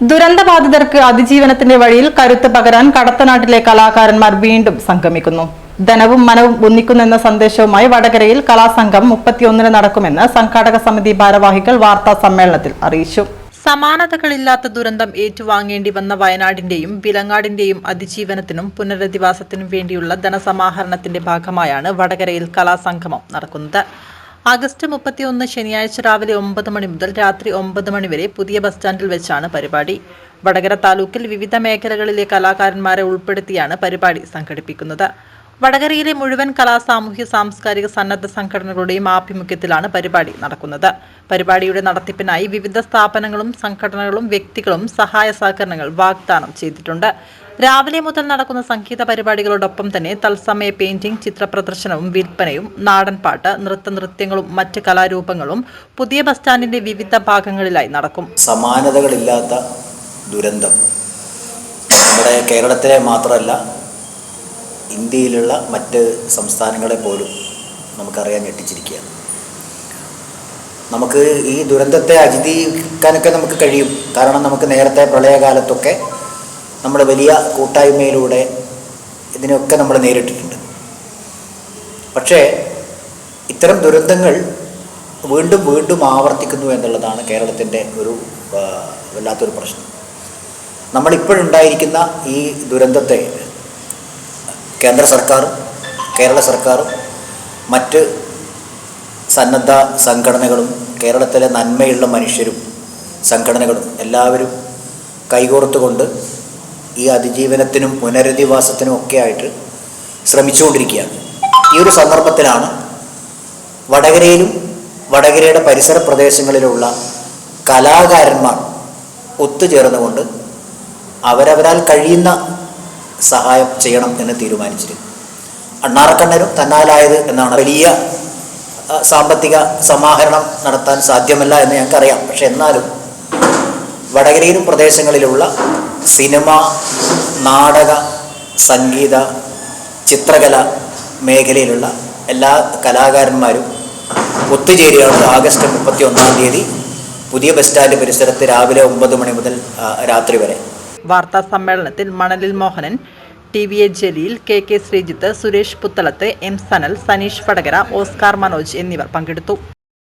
ദുരന്തബാധിതർക്ക് അതിജീവനത്തിന്റെ വഴിയിൽ കരുത്ത് പകരാൻ കടത്തനാട്ടിലെ കലാകാരന്മാർ വീണ്ടും സംഗമിക്കുന്നു. ധനവും മനവും ഒന്നിക്കുന്നെന്ന സന്ദേശവുമായി വടകരയിൽ കലാസംഘം മുപ്പത്തിയൊന്നിന് നടക്കുമെന്ന് സംഘാടക സമിതി ഭാരവാഹികൾ വാർത്താ സമ്മേളനത്തിൽ അറിയിച്ചു. സമാനതകളില്ലാത്ത ദുരന്തം ഏറ്റുവാങ്ങേണ്ടി വന്ന വയനാടിന്റെയും വിലങ്ങാടിന്റെയും അതിജീവനത്തിനും പുനരധിവാസത്തിനും വേണ്ടിയുള്ള ധനസമാഹരണത്തിന്റെ ഭാഗമായാണ് വടകരയിൽ കലാസംഗമം നടക്കുന്നത്. ആഗസ്റ്റ് മുപ്പത്തിയൊന്ന് ശനിയാഴ്ച രാവിലെ ഒമ്പത് മണി മുതൽ രാത്രി ഒമ്പത് മണി വരെ പുതിയ ബസ് സ്റ്റാൻഡിൽ വെച്ചാണ് പരിപാടി. വടകര താലൂക്കിൽ വിവിധ മേഖലകളിലെ കലാകാരന്മാരെ ഉൾപ്പെടുത്തിയാണ് പരിപാടി സംഘടിപ്പിക്കുന്നത്. വടകരയിലെ മുഴുവൻ കലാ സാമൂഹ്യ സാംസ്കാരിക സന്നദ്ധ സംഘടനകളുടെയും ആഭിമുഖ്യത്തിലാണ് പരിപാടി നടക്കുന്നത്. പരിപാടിയുടെ നടത്തിപ്പിനായി വിവിധ സ്ഥാപനങ്ങളും സംഘടനകളും വ്യക്തികളും സഹായ സഹകരണങ്ങൾ വാഗ്ദാനം ചെയ്തിട്ടുണ്ട്. രാവിലെ മുതൽ നടക്കുന്ന സംഗീത പരിപാടികളോടൊപ്പം തന്നെ തത്സമയ പെയിന്റിംഗ് ചിത്രപ്രദർശനവും വിൽപ്പനയും നാടൻപാട്ട് നൃത്ത നൃത്യങ്ങളും മറ്റ് കലാരൂപങ്ങളും പുതിയ ബസ് സ്റ്റാൻഡിന്റെ വിവിധ ഭാഗങ്ങളിലായി നടക്കും. സമാനതകളില്ലാത്ത ദുരന്തം നമ്മുടെ കേരളത്തിലെ മാത്രമല്ല ഇന്ത്യയിലുള്ള മറ്റ് സംസ്ഥാനങ്ങളെ പോലും നമുക്കറിയാൻ ഞെട്ടിച്ചിരിക്കുകയാണ്. നമുക്ക് ഈ ദുരന്തത്തെ അതിജീവിക്കാനൊക്കെ നമുക്ക് കഴിയും. കാരണം നമുക്ക് നേരത്തെ പ്രളയകാലത്തൊക്കെ നമ്മൾ വലിയ കൂട്ടായ്മയിലൂടെ ഇതിനൊക്കെ നമ്മൾ നേരിട്ടിട്ടുണ്ട്. പക്ഷേ ഇത്തരം ദുരന്തങ്ങൾ വീണ്ടും വീണ്ടും ആവർത്തിക്കുന്നു എന്നുള്ളതാണ് കേരളത്തിന്റെ ഒരു വല്ലാത്തൊരു പ്രശ്നം. നമ്മളിപ്പോഴുണ്ടായിരിക്കുന്ന ഈ ദുരന്തത്തെ കേന്ദ്ര സർക്കാർ കേരള സർക്കാർ മറ്റ് സന്നദ്ധ സംഘടനകളും കേരളത്തിലെ നന്മയുള്ള മനുഷ്യരും സംഘടനകളും എല്ലാവരും കൈകോർത്തുകൊണ്ട് ഈ അതിജീവനത്തിനും പുനരധിവാസത്തിനും ഒക്കെ ആയിട്ട് ശ്രമിച്ചുകൊണ്ടിരിക്കുകയാണ്. ഈ ഒരു സന്ദർഭത്തിലാണ് വടകരയിലും വടകരയുടെ പരിസര പ്രദേശങ്ങളിലുള്ള കലാകാരന്മാർ ഒത്തുചേർന്നുകൊണ്ട് അവരവരാൽ കഴിയുന്ന സഹായം ചെയ്യണം എന്ന് തീരുമാനിച്ചിരുന്നു അണ്ണാറക്കണ്ണനും തന്നാലായത് എന്നാണ്. വലിയ സാമ്പത്തിക സമാഹരണം നടത്താൻ സാധ്യമല്ല എന്ന് ഞങ്ങൾക്കറിയാം. പക്ഷെ എന്നാലും വടകരയിലും പ്രദേശങ്ങളിലുള്ള സിനിമ നാടക സംഗീത ചിത്രകല മേഖലയിലുള്ള എല്ലാ കലാകാരന്മാരും ഒത്തുചേരുകയാണ് ആഗസ്റ്റ് മുപ്പത്തി ഒന്നാം തീയതി പുതിയ ബസ് സ്റ്റാൻഡ് പരിസരത്ത് രാവിലെ ഒമ്പത് മണി മുതൽ രാത്രി വരെ. വാർത്താ സമ്മേളനത്തിൽ മണലിൽ Mohanan T V A Jaleel K K Sreejith Suresh Puthalath M Sanal Saneesh Vadakara Oscar Manoj എന്നിവർ പങ്കെടുത്തു.